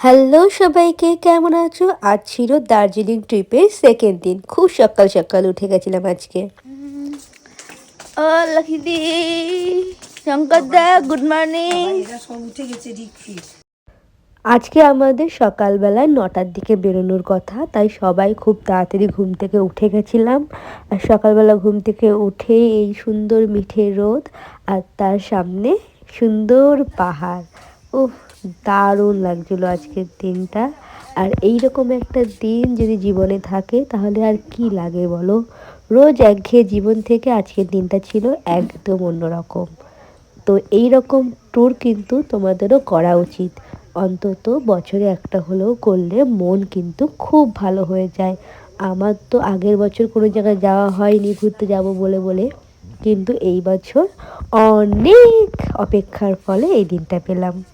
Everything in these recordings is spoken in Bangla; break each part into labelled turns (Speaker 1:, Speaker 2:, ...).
Speaker 1: হ্যালো সবাইকে কেমন আছো? আজ ছিল দার্জিলিং ট্রিপের সেকেন্ড দিন। খুব সকাল সকাল উঠে গেছিলাম আজকে।
Speaker 2: ও লক্ষ্মীদি শঙ্কর দা গুড মর্নিং
Speaker 1: আজকে আমাদের সকালবেলায় নটার দিকে বেরোনোর কথা তাই সবাই খুব তাড়াতাড়ি ঘুম থেকে উঠে গেছিলাম। আর সকালবেলা ঘুম থেকে উঠে এই সুন্দর মিঠে রোদ আর তার সামনে সুন্দর পাহাড়। উফ দারুণ লাগছিল আজকের দিনটা। আর এই রকম একটা দিন যদি জীবনে থাকে, তাহলে আর কি লাগে বলো? রোজ একঘেয়ে জীবন থেকে আজকের দিনটা ছিল একদম অন্যরকম। তো এই রকম ট্যুর কিন্তু তোমাদেরও করা উচিত। অন্তত বছরে একটা হলেও করলে মন কিন্তু খুব ভালো হয়ে যায়। আমার তো আগের বছর কোনো জায়গায় যাওয়া হয়নি, ঘুরতে যাব বলে বলে। কিন্তু এই বছর অনেক অপেক্ষার ফলে এই দিনটা পেলাম।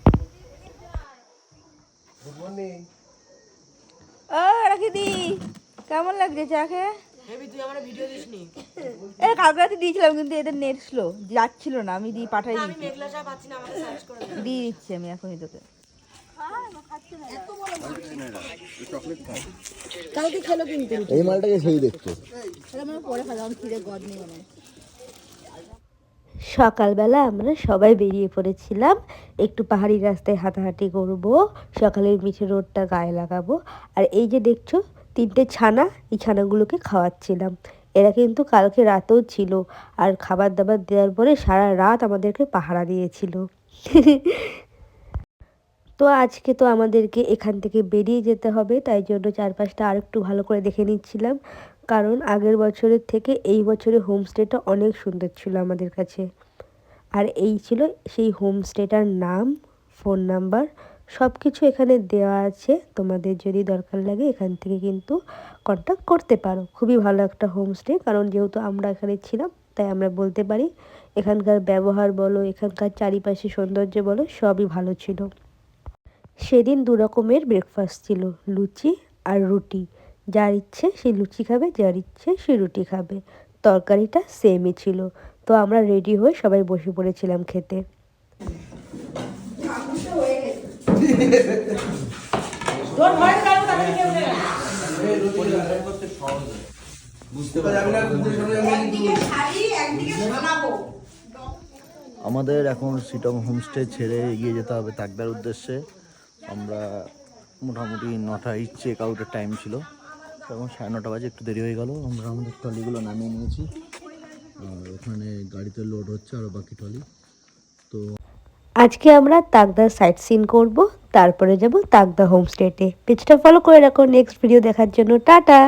Speaker 2: ও রাখিদি কেমন লাগছে? চা খেয়ে? এ কালকে রাতে দিয়েছিলাম কিন্তু এদের নেট স্লো যাচ্ছিল না আমি দিয়ে পাঠাই দিয়ে দিচ্ছি আমি এখনই তোকে।
Speaker 3: এই মালটাকে সেই দেখতো।
Speaker 1: সকালবেলা আমরা সবাই বেরিয়ে পড়েছিলাম। একটু পাহাড়ি রাস্তায় হাঁটাহাঁটি করব সকালের মিঠে রোডটা গায়ে লাগাবো। আর এই যে দেখছ, তিনটে ছানা, এই ছানাগুলোকে খাওয়াচ্ছিলাম। এরা কিন্তু কালকে রাতেও ছিল আর খাবার দাবার দেওয়ার পরে সারা রাত আমাদেরকে পাহারা দিয়েছিল। তো আজকে তো আমাদেরকে এখান থেকে বেরিয়ে যেতে হবে, তাই জন্য চারপাশটা আর একটু ভালো করে দেখে নিচ্ছিলাম। কারণ আগের বছরের থেকে এই বছরে হোমস্টেটা অনেক সুন্দর ছিল আমাদের কাছে। আর এই ছিল সেই হোমস্টেটার নাম ফোন নাম্বার সব কিছু এখানে দেওয়া আছে। তোমাদের যদি দরকার লাগে এখান থেকে কিন্তু কন্ট্যাক্ট করতে পারো। খুবই ভালো একটা হোমস্টে কারণ যেহেতু আমরা এখানে ছিলাম, তাই আমরা বলতে পারি, এখানকার ব্যবহার বলো, এখানকার চারিপাশে সৌন্দর্য বলো, সবই ভালো ছিল। সেদিন দু রকমের ব্রেকফাস্ট ছিল, লুচি আর রুটি। যার ইচ্ছে সে লুচি খাবে যার ইচ্ছে সে রুটি খাবে। তরকারিটা সেমই ছিল। তো আমরা রেডি হয়ে সবাই বসে পড়েছিলাম খেতে।
Speaker 3: আমাদের এখন সিটং হোমস্টে ছেড়ে এগিয়ে যেতে হবে তাকদার উদ্দেশ্যে। আমরা মোটামুটি নটায় চেক আউটের টাইম ছিল। তখন সাড়ে নটা বাজে, একটু দেরি হয়ে গেল। আমরা আমাদের ট্রলিগুলো নামিয়ে নিয়েছি। আর ওখানে গাড়িতে লোড হচ্ছে আরও বাকি ট্রলি। তো
Speaker 1: আজকে আমরা তাকদার সাইট সিন করব, তারপরে যাব তাকদা হোমস্টেতে পেজটা ফলো করে রাখো। নেক্সট ভিডিও দেখার জন্য টাটা!